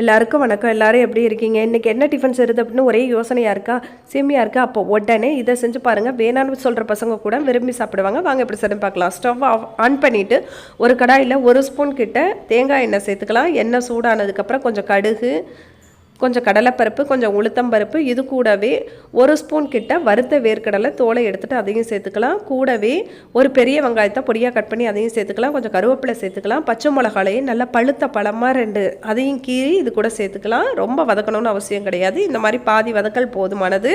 எல்லாருக்கும் வணக்கம். எல்லாரும் எப்படி இருக்கீங்க? இன்றைக்கி என்ன டிஃபன் செய்யுது அப்படின்னு ஒரே யோசனையாக இருக்கா? சேமியாக இருக்கா? அப்போ உடனே இதை செஞ்சு பாருங்கள் வேணான்னு சொல்கிற பசங்க கூட விரும்பி சாப்பிடுவாங்க. வாங்க எப்படி செய்யணும் பார்க்கலாம். ஸ்டவ் ஆஃப் ஆன் பண்ணிவிட்டு ஒரு கடாயில் ஒரு ஸ்பூன் கிட்ட தேங்காய் எண்ணெய் சேர்த்துக்கலாம். எண்ணெய் சூடானதுக்கப்புறம் கொஞ்சம் கடுகு கொஞ்சம் கடலைப்பருப்பு கொஞ்சம் உளுத்தம்பருப்பு இது கூடவே ஒரு ஸ்பூன் கிட்ட வறுத்த வேர்க்கடலை தோலை எடுத்துகிட்டு அதையும் சேர்த்துக்கலாம். கூடவே ஒரு பெரிய வெங்காயத்தை பொடியாக கட் பண்ணி அதையும் சேர்த்துக்கலாம். கொஞ்சம் கருவேப்பிலை சேர்த்துக்கலாம். பச்சை மிளகாலையும் நல்லா பழுத்த பழமாக ரெண்டு அதையும் கீறி இது கூட சேர்த்துக்கலாம். ரொம்ப வதக்கணும்னு அவசியம் கிடையாது. இந்த மாதிரி பாதி வதக்கல் போதுமானது.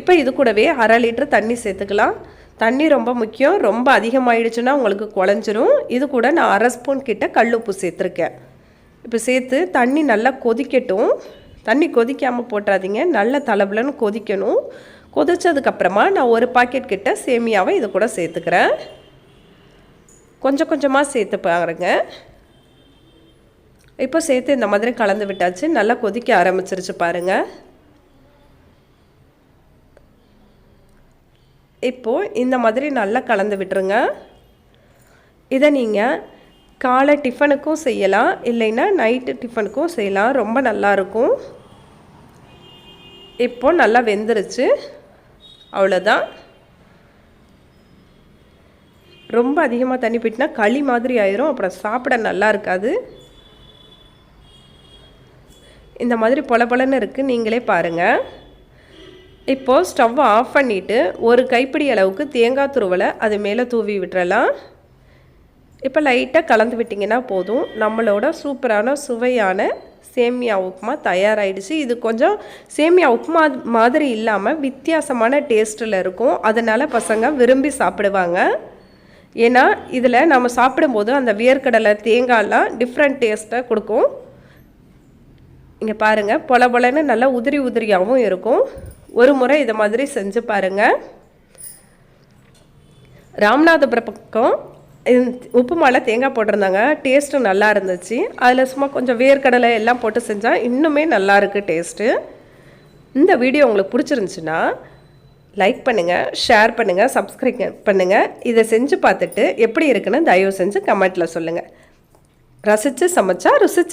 இப்போ இது கூடவே அரை லிட்டர் தண்ணி சேர்த்துக்கலாம். தண்ணி ரொம்ப முக்கியம். ரொம்ப அதிகமாகிடுச்சுன்னா உங்களுக்கு குழஞ்சிரும். இது கூட நான் அரை ஸ்பூன் கிட்ட கல் உப்பு சேர்த்துருக்கேன். இப்போ சேர்த்து தண்ணி நல்லா கொதிக்கட்டும். தண்ணி கொதிக்காமல் போட்டுறாதீங்க. நல்ல தளபுலன்னு கொதிக்கணும். கொதித்ததுக்கப்புறமா நான் ஒரு பாக்கெட் கிட்ட சேமியாவை இது கூட சேர்த்துக்கிறேன். கொஞ்சம் கொஞ்சமாக சேர்த்து பாருங்க. இப்போ சேர்த்து இந்த மாதிரி கலந்து விட்டாச்சு. நல்லா கொதிக்க ஆரம்பிச்சிருச்சு பாருங்கள் இப்போது இந்த மாதிரி நல்லா கலந்து விட்டுருங்க. இதை நீங்கள் காலை டிஃபனுக்கும் செய்யலாம் இல்லைன்னா நைட்டு டிஃபனுக்கும் செய்யலாம். ரொம்ப நல்லாயிருக்கும். இப்போ நல்லா வெந்துருச்சு. அவ்வளோதான். ரொம்ப அதிகமாக தண்ணி போயிட்டுனா களி மாதிரி ஆயிரும். அப்புறம் சாப்பிட நல்லா இருக்காது. இந்த மாதிரி பொல பொலன்னு இருக்குது நீங்களே பாருங்கள் இப்போது ஸ்டவ்வை ஆஃப் பண்ணிவிட்டு ஒரு கைப்பிடி அளவுக்கு தேங்காய் துருவலை அது மேலே தூவி விட்டுறலாம். இப்போ லைட்டாக கலந்து விட்டிங்கன்னா போதும். நம்மளோட சூப்பரான சுவையான சேமியா உப்புமா தயாராகிடுச்சு இது கொஞ்சம் சேமியா உப்புமா மாதிரி இல்லாமல் வித்தியாசமான டேஸ்ட்டில் இருக்கும். அதனால் பசங்க விரும்பி சாப்பிடுவாங்க. ஏன்னா இதில் நம்ம சாப்பிடும்போது அந்த வேர்க்கடலை தேங்காய்லாம் டிஃப்ரெண்ட் டேஸ்ட்டை கொடுக்கும். இங்கே பாருங்கள் பொல பொலன்னு நல்லா உதிரி உதிரியாகவும் இருக்கும். ஒரு முறை இதை மாதிரி செஞ்சு பாருங்கள் ராமநாதபுரம் பக்கம் உப்பு மாலை தேங்காய் போட்டிருந்தாங்க. டேஸ்ட்டும் நல்லா இருந்துச்சு. அதில் சும்மா கொஞ்சம் வேர்க்கடலை எல்லாம் போட்டு செஞ்சால் இன்னுமே நல்லா இருக்குது டேஸ்ட்டு இந்த வீடியோ உங்களுக்கு பிடிச்சிருந்துச்சுன்னா லைக் பண்ணுங்கள் ஷேர் பண்ணுங்கள் சப்ஸ்கிரைப் பண்ணுங்கள் இதை செஞ்சு பார்த்துட்டு எப்படி இருக்குன்னு தயவு செஞ்சு கமெண்ட்டில் சொல்லுங்கள் ரசித்து சமைச்சா ருசிச்சு